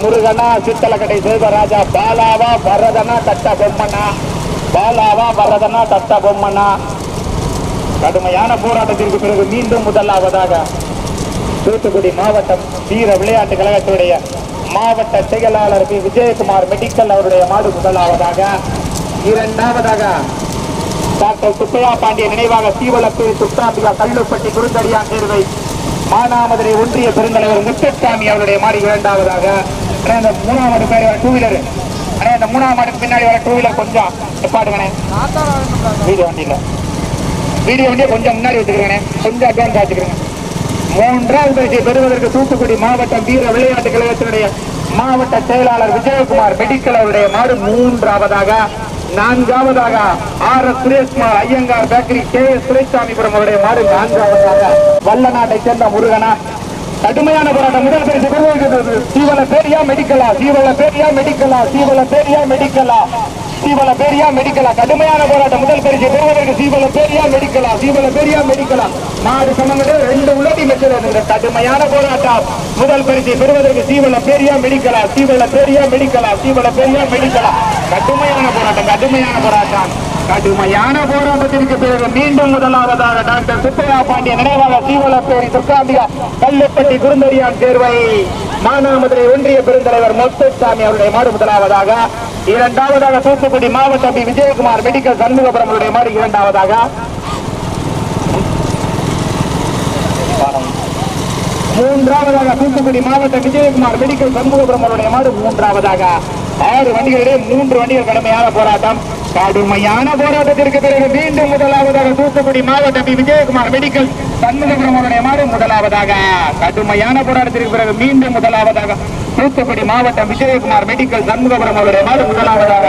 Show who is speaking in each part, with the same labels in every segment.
Speaker 1: முருகனா சித்தலக்கடை தேவராஜா பாலாவா வரதனா தட்ட பொம்மனா பாலாவா வரதனா தட்ட பொம்மனா கடுமையான போராட்டத்திற்கு பிறகு மீண்டும் முதலாவதாக தூத்துக்குடி மாவட்டம் வீர விளையாட்டு கழகத்துடைய மாவட்ட செயலாளர் பி. விஜயகுமார் மெடிக்கல் அவருடைய மாடு முதலாவதாக இரண்டாவதாக டாக்டர் சுப்பையா பாண்டிய நினைவாக சீவலப்பேரி சுத்தாம்பிகா கல்லுப்பட்டி குருந்தடியான் தேர்வை மானாமதுரை ஒன்றிய பெருந்தலைவர் முத்தசாமி அவருடைய மாடி இரண்டாவதாக. அண்ணே, இந்த மூணாவது பேர் டூ வீலர் அண்ணே இந்த மூணாம் மாடுக்கு பின்னாடி வர டூ வீலர் கொஞ்சம் வீடியோ வண்டியில். வீடியோ வண்டியை கொஞ்சம் முன்னாடி வச்சுக்கிறேன் கொஞ்சம் அட்வான்ஸ் ஆச்சுக்கிறேன் மூன்றாவது பரிசை பெறுவதற்கு தூத்துக்குடி மாவட்டம் வீர விளையாட்டு கழகத்தினுடைய மாவட்ட செயலாளர் விஜயகுமார் மெடிக்கல் அவருடைய மாடு மூன்றாவதாக. நான்காவதாக R S Sureshkumar Iyengar bakery K S Duraisamypuram அவருடைய மாடு நான்காவதாக வல்லநாட்டை சேர்ந்த முருகனா. கடுமையான போராட்டம். முதல் பரிசு பெறுவதற்கு சீவல பேரியா மெடிக்கலா சீவல பேரியா மெடிக்கலா சீவல பேரியா மெடிக்கலா. சீவல பேரியா மெடிக்கலா. கடுமையான போராட்டம். முதல் பரிசு பெறுவதற்கு சீவல பேரியா மெடிக்கலா. சீவல பேரியா மெடிக்கலா. நாடு சமங்கடு ரெண்டு உள்ளடி மெச்சது கடுமையான போராட்டம். முதல் பரிசு பெறுவதற்கு சீவல பேரியா மெடிக்கலா. சீவல பேரியா மெடிக்கலா. சீவல பேரியா மெடிக்கலா. கடுமையான போராட்டம் கடுமையான போராட்டம். கடுமையான போராட்டத்திற்கு பிறகு மீண்டும் முதலாவதாக டாக்டர் சுப்பையா பாண்டிய நினைவாக சீவலப்பேரி துர்காம்பிகா கல்லுப்பட்டி குருந்தரியான் தேர்வை மானாமதுரை ஒன்றிய பெருந்தலைவர் மொத்தசாமி அவருடைய மாடு முதலாவதாக இரண்டாவதாக தூத்துக்குடி மாவட்டம் பி. விஜயகுமார் மெடிக்கல் சண்முகபுரம் அவருடைய மாடு இரண்டாவதாக மூன்றாவதாக தூத்துக்குடி மாவட்டம் விஜயகுமார் மெடிக்கல் சண்முகபுரம் மாடு மூன்றாவதாக ஆறு வண்டிகளிலே மூன்று வண்டிகள் கடுமையான போராட்டம். கடுமையான போராட்டத்திற்கு பிறகு மீண்டும் முதலாவதாக தூத்துக்குடி மாவட்டம் பி. விஜயகுமார் மெடிக்கல் சண்முகபுரம் அவருடைய மாடு முதலாவதாக. கடுமையான போராட்டத்திற்கு பிறகு மீண்டும் முதலாவதாக தூத்துக்குடி மாவட்டம் விஜயகுமார் மெடிக்கல் சண்முகபுரம் அவருடைய மாடு முதலாவதாக.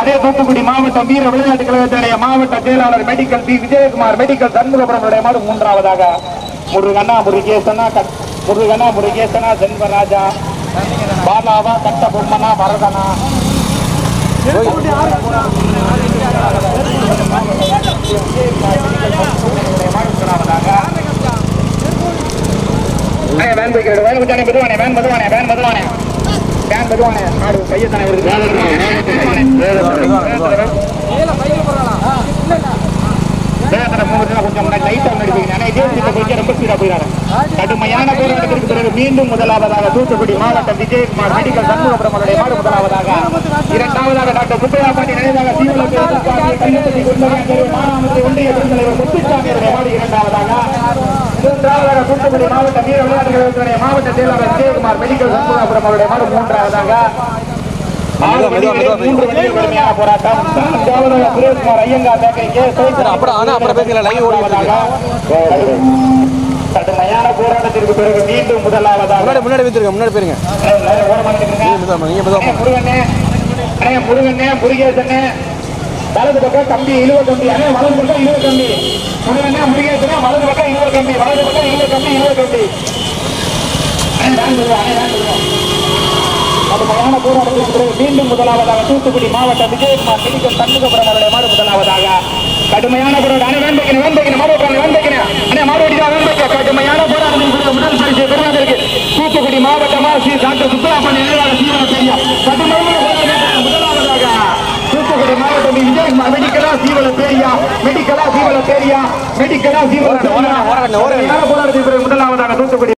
Speaker 1: அதே தூத்துக்குடி மாவட்டம் வீர விளையாட்டு கழகத்துடைய மாவட்ட செயலாளர் மெடிக்கல் பி. விஜயகுமார் மெடிக்கல் சண்முகபுரமுடைய மாடு மூன்றாவதாக. முருகனா முருகேசனா முருகனா முருகேசனா செல்வராஜா பாலாவா கட்ட பொம்மனா அண்ணே, வேன் போய்க்கிறது. வேன் விட்டானே, மெதுவானே, வேன் மெதுவானே, வேன் மெதுவானே. வேன் மெதுவானே. மாடு கையத்தானே வருது. வேன் மெதுவானே. வேகத்துல போகுதுன்னா கொஞ்சம் முன்னாடி லைட்டா முன்னாடி போய்க்கணும். ஆனா இதே ஸ்பீட்ல ஸ்பீடா போயிடாரு. கடுமையான போராட்டத்திற்கு பிறகு மீண்டும் முதலாவதாக தூத்துக்குடி மாவட்டம் விஜயகுமார் மெடிக்கல் சண்முகபுரம் அவருடைய மாடு முதலாவதாக இரண்டாவதாக டாக்டர் சுப்பையா பாண்டி நினைவாக ஒன்றிய முத்துசாமி அவருடைய மாடு இரண்டாவதாக மூன்றாவதாக தூத்துக்குடி மாவட்ட வீர மாவட்ட செயலாளர் விஜயகுமார் மெடிக்கல் சண்முகபுரம் அவருடைய மாடு மூன்றாவதாக போராட்டம். நான்காவதாக சுரேஷ்குமார் ஐயங்கார் பேக்கரி கே. சுரேஷ்குமார்
Speaker 2: அப்புறம் ஆனா அப்புறம் லைவ்
Speaker 1: கடுமையான போராட்டத்திற்கு பிறகு மீண்டும் முதலாவதாக
Speaker 2: முன்னாடி முன்னாடி வைத்திருங்க முன்னாடி போயிருங்க.
Speaker 1: முருகண்ணே முருகண்ணே முருகேசண்ணே வலது பக்கம் கம்பி இழுவ கம்பி அண்ணே வலது பக்கம் இழுவ கம்பி முருகண்ணே முருகேசனே வலது பக்கம் இழுவ கம்பி வலது பக்கம் இழுவ கம்பி இழுவ விடுவோம் கடுமையான போராட்டத்திற்கு பிறகு மீண்டும் முதலாவதாக தூத்துக்குடி மாவட்டம் விஜயகுமார் மெடிக்கல் சண்முகபுரம் அவருடைய மாடு முதலாவதாக கடுமையான போராட்டம். அண்ணே வேன் வைக்கணும் வேன் வைக்கணும் மாடு ஓட்டுறாங்க வேன் வைக்கணும் அண்ணே மாடு ஓடிதான் வேன் வைக்க கடுமையான போராட்டத்திற்கு பிறகு முதல் பரிசு பெறுவதற்கு தூத்துக்குடி மாவட்டமா ஸ்ரீ டாக்டர் சுப்பராப்பன் நினைவாக சீவன பெரியா கடுமையான போராட்டத்திற்கு முதலாவதாக தூத்துக்குடி மாவட்டம் விஜயகுமார் மெடிக்கலா சீவல பேரியா மெடிக்கலா சீவல பேரியா மெடிக்கலா பிறகு முதலாவதாக தூத்துக்குடி